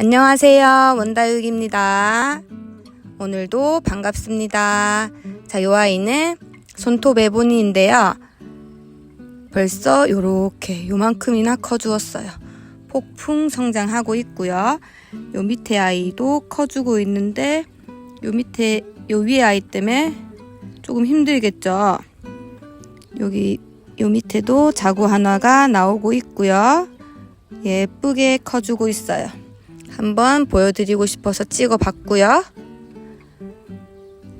안녕하세요. 원다육입니다. 오늘도 반갑습니다. 자, 요 아이는 손톱 애보니인데요. 벌써 요렇게 요만큼이나 커주었어요. 폭풍 성장하고 있고요. 요 밑에 아이도 커주고 있는데 요 밑에 요 위에 아이 때문에 조금 힘들겠죠. 여기 요 밑에도 자구 하나가 나오고 있고요. 예쁘게 커주고 있어요. 한번 보여드리고 싶어서 찍어봤고요.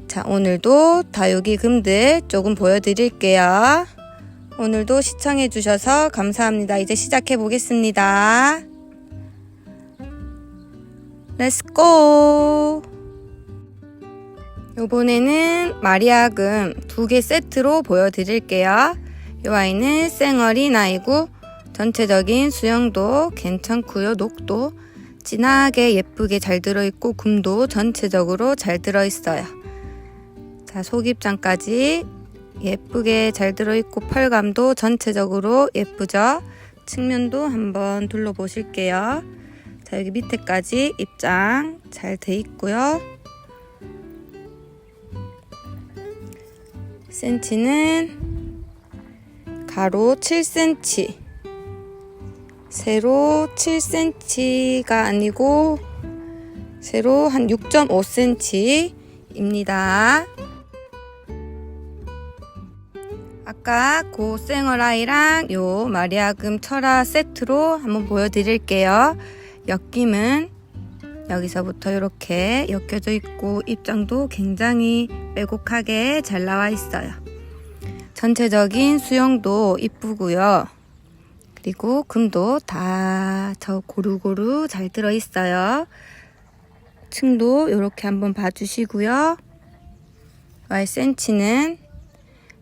자, 오늘도 다육이 금들 조금 보여드릴게요. 오늘도 시청해주셔서 감사합니다. 이제 시작해 보겠습니다. 렛츠고! 요번에는 마리아금 두 개 세트로 보여드릴게요. 요 아이는 쌩얼이 나이고 전체적인 수영도 괜찮고요. 녹도 진하게 예쁘게 잘 들어있고 금도 전체적으로 잘 들어있어요. 자, 속입장까지 예쁘게 잘 들어있고 펄감도 전체적으로 예쁘죠? 측면도 한번 둘러보실게요. 자, 여기 밑에까지 입장 잘 돼 있고요. 센치는 가로 7cm, 세로 7cm가 아니고 세로 한 6.5cm입니다. 아까 고 생어라이랑 요 마리아금 철화 세트로 한번 보여드릴게요. 엮임은 여기서부터 이렇게 엮여져 있고 입장도 굉장히 빼곡하게 잘 나와 있어요. 전체적인 수영도 이쁘고요. 그리고 금도 다 저 고루고루 잘 들어 있어요. 층도 이렇게 한번 봐주시고요. Y 센치는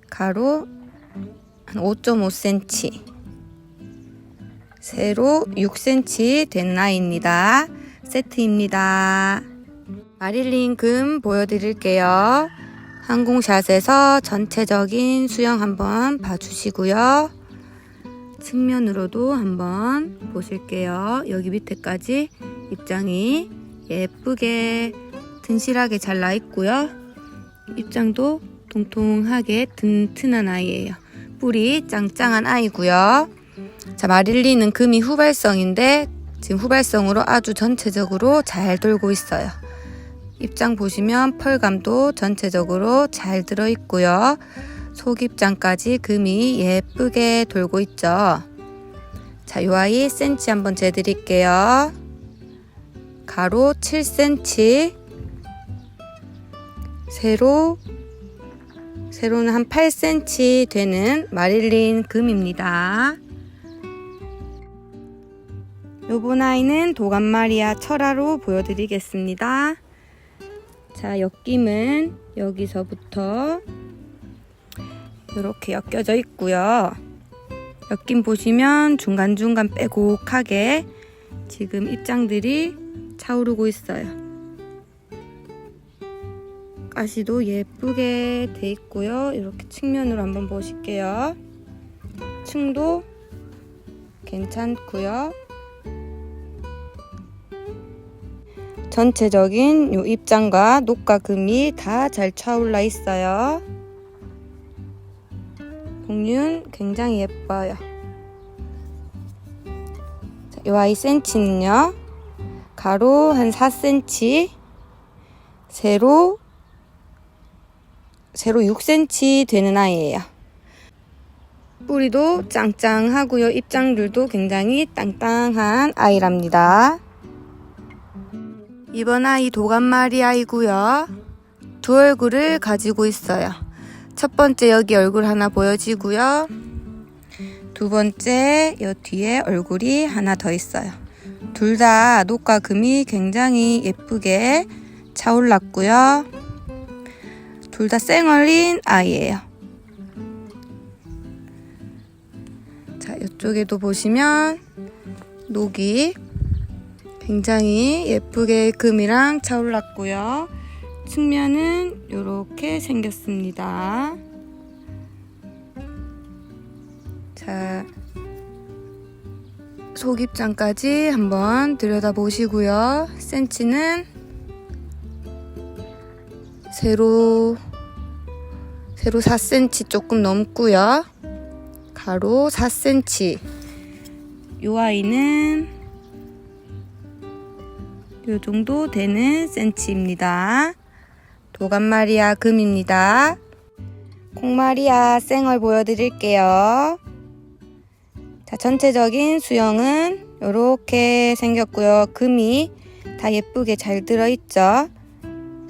가로 한 5.5cm, 세로 6cm 되는 아이입니다. 세트입니다. 마릴린 금 보여드릴게요. 항공샷에서 전체적인 수영 한번 봐주시고요. 측면으로도 한번 보실게요. 여기 밑에까지 입장이 예쁘게 튼실하게 잘 나 있고요. 입장도 통통하게 튼튼한 아이예요. 뿔이 짱짱한 아이고요. 자, 마릴리는 금이 후발성인데 지금 후발성으로 아주 전체적으로 잘 돌고 있어요. 입장 보시면 펄감도 전체적으로 잘 들어 있고요. 속입장까지 금이 예쁘게 돌고 있죠. 자, 요 아이 센치 한번 재드릴게요. 가로 7cm, 세로 세로는 한 8cm 되는 마릴린 금입니다. 요번 아이는 도감마리아 철화로 보여드리겠습니다. 자, 엮임은 여기서부터 이렇게 엮여져 있고요. 엮임 보시면 중간중간 빼곡하게 지금 입장들이 차오르고 있어요. 가시도 예쁘게 돼 있고요. 이렇게 측면으로 한번 보실게요. 층도 괜찮고요. 전체적인 요 입장과 녹과 금이 다 잘 차올라 있어요. 복륜 굉장히 예뻐요. 자, 요 아이 센치는요. 가로 한 4cm, 세로 세로 6cm 되는 아이예요. 뿌리도 짱짱하고요. 입장들도 굉장히 땅땅한 아이랍니다. 이번 아이 도감마리 아이고요. 두 얼굴을 가지고 있어요. 첫 번째 여기 얼굴 하나 보여지고요. 두 번째 여 뒤에 얼굴이 하나 더 있어요. 둘 다 녹과 금이 굉장히 예쁘게 차올랐고요. 둘 다 쌩얼린 아이예요. 자, 이쪽에도 보시면 녹이 굉장히 예쁘게 금이랑 차올랐고요. 측면은 이렇게 생겼습니다. 자, 속입장까지 한번 들여다보시고요. 센치는 세로 세로 4cm 조금 넘고요. 가로 4cm. 요 아이는 요 정도 되는 센치입니다. 도감마리아 금입니다. 콩마리아 생얼 보여드릴게요. 자, 전체적인 수영은 이렇게 생겼고요. 금이 다 예쁘게 잘 들어있죠.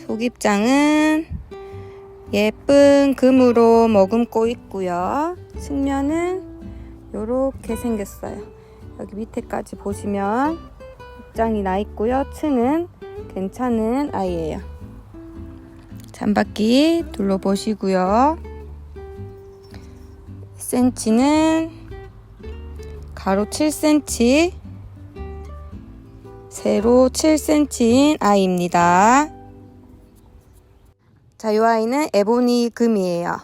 속입장은 예쁜 금으로 머금고 있고요. 측면은 이렇게 생겼어요. 여기 밑에까지 보시면 입장이 나 있고요. 층은 괜찮은 아이예요. 잔바퀴 둘러보시고요. 센치는 가로 7cm, 세로 7cm인 아이입니다. 자, 이 아이는 에보니 금이에요.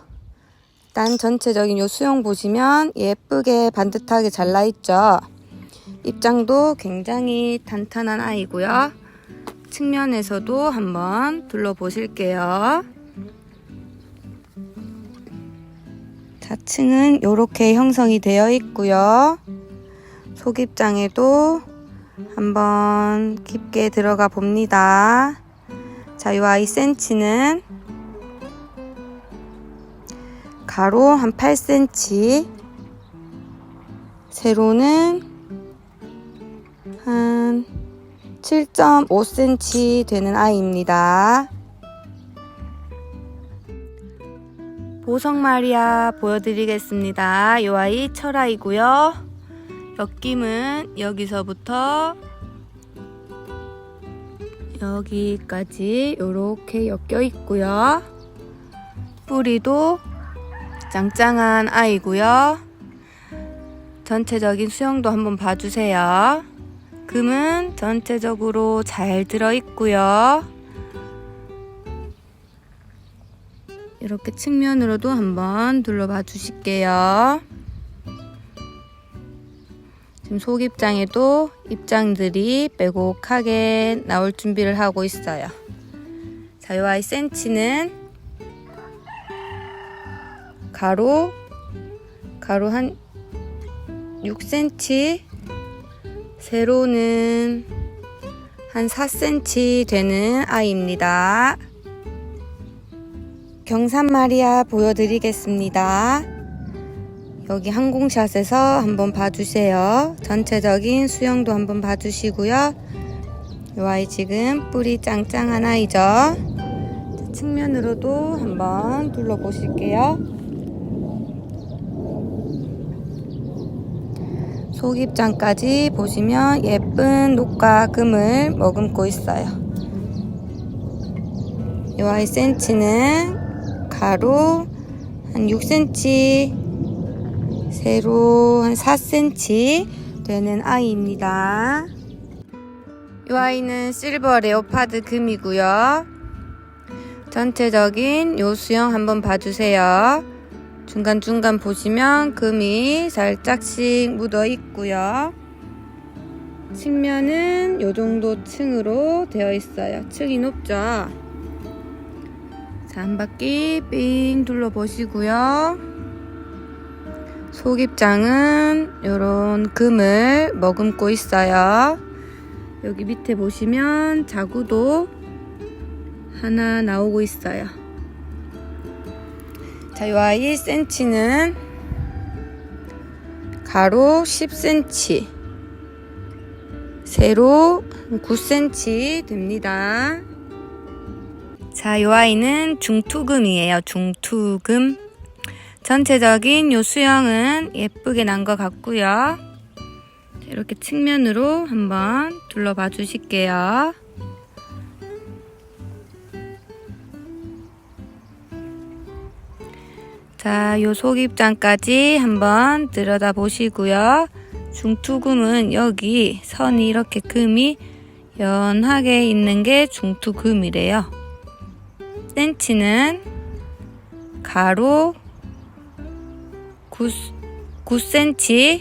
일단 전체적인 요 수영 보시면 예쁘게 반듯하게 잘라 있죠. 입장도 굉장히 탄탄한 아이고요. 측면에서도 한번 둘러보실게요. 자층은 이렇게 형성이 되어 있고요. 속입장에도 한번 깊게 들어가 봅니다. 자, 이 아이 센치는 가로 한 8cm, 세로는 한 7.5cm 되는 아이입니다. 보석 마리아 보여드리겠습니다. 이 아이 철아이고요. 엮임은 여기서부터 여기까지 이렇게 엮여 있고요. 뿌리도 짱짱한 아이고요. 전체적인 수영도 한번 봐주세요. 금은 전체적으로 잘 들어 있고요. 이렇게 측면으로도 한번 둘러봐 주실게요. 지금 속입장에도 입장들이 빼곡하게 나올 준비를 하고 있어요. 자, 이 아이 센치는 가로 가로 한 6cm 세로는 한 4cm 되는 아이입니다. 경산 마리아 보여드리겠습니다. 여기 항공샷에서 한번 봐주세요. 전체적인 수영도 한번 봐주시고요. 이 아이 지금 뿌리 짱짱한 아이죠. 자, 측면으로도 한번 둘러보실게요. 속입장까지 보시면 예쁜 녹과 금을 머금고 있어요. 이 아이 센치는 가로 한 6cm, 세로 한 4cm 되는 아이입니다. 이 아이는 실버 레오파드 금이고요. 전체적인 요 수영 한번 봐주세요. 중간중간 보시면 금이 살짝씩 묻어 있고요. 측면은 요 정도 층으로 되어 있어요. 층이 높죠? 자, 한 바퀴 삥 둘러보시고요. 속입장은 요런 금을 머금고 있어요. 여기 밑에 보시면 자구도 하나 나오고 있어요. 자, 이 아이 센치는 가로 10cm, 세로 9cm 됩니다. 자, 이 아이는 중투금이에요. 중투금. 전체적인 요 수영은 예쁘게 난 것 같고요. 이렇게 측면으로 한번 둘러봐 주실게요. 자, 요 속입장까지 한번 들여다 보시고요. 중투금은 여기 선이 이렇게 금이 연하게 있는 게 중투금이래요. 센치는 가로 9, 9cm,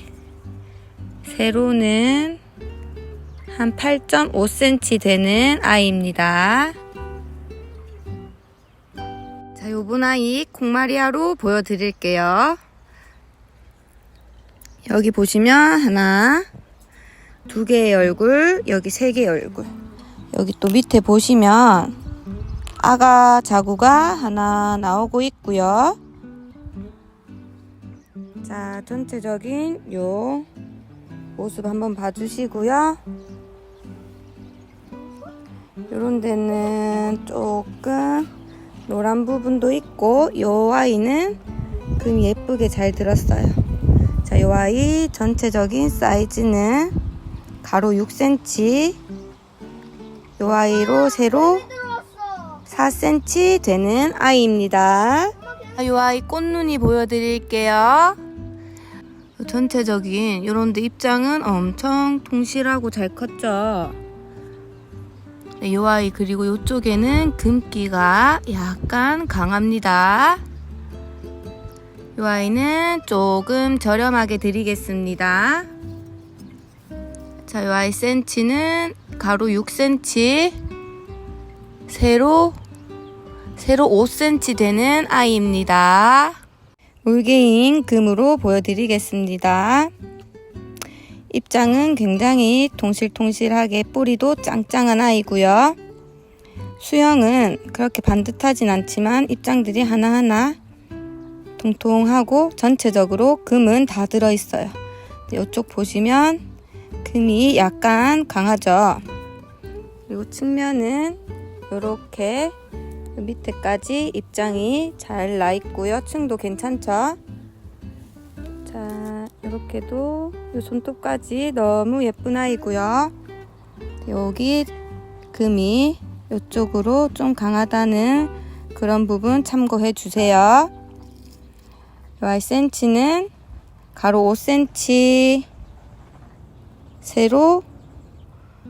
세로는 한 8.5cm 되는 아이입니다. 아이 콩마리아로 보여드릴게요. 여기 보시면 하나, 두 개의 얼굴, 여기 세 개의 얼굴. 여기 또 밑에 보시면 아가 자구가 하나 나오고 있고요. 자, 전체적인 요 모습 한번 봐주시고요. 요런 데는 조금 노란 부분도 있고 요 아이는 금 예쁘게 잘 들었어요. 자, 요 아이 전체적인 사이즈는 가로 6cm 요 아이로 세로 4cm 되는 아이입니다. 요 아이 꽃눈이 보여드릴게요. 전체적인 요런데 입장은 엄청 통실하고 잘 컸죠. 네, 요 아이 그리고 요쪽에는 금기가 약간 강합니다. 요 아이는 조금 저렴하게 드리겠습니다. 자, 요 아이 센치는 가로 6cm, 세로 세로 5cm 되는 아이입니다. 물개인 금으로 보여드리겠습니다. 입장은 굉장히 통실통실하게 뿌리도 짱짱한 아이고요. 수영은 그렇게 반듯하진 않지만 입장들이 하나하나 통통하고 전체적으로 금은 다 들어있어요. 이쪽 보시면 금이 약간 강하죠. 그리고 측면은 이렇게 밑에까지 입장이 잘 나 있고요. 층도 괜찮죠? 자, 이렇게도 이 손톱까지 너무 예쁜 아이고요. 여기 금이 이쪽으로 좀 강하다는 그런 부분 참고해 주세요. 이 센치는 가로 5cm, 세로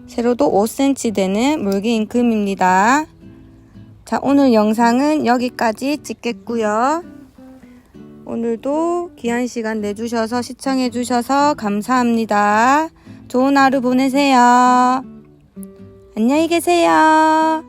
세로도 5cm 되는 물개인 금입니다. 자, 오늘 영상은 여기까지 찍겠고요. 오늘도 귀한 시간 내주셔서 시청해주셔서 감사합니다. 좋은 하루 보내세요. 안녕히 계세요.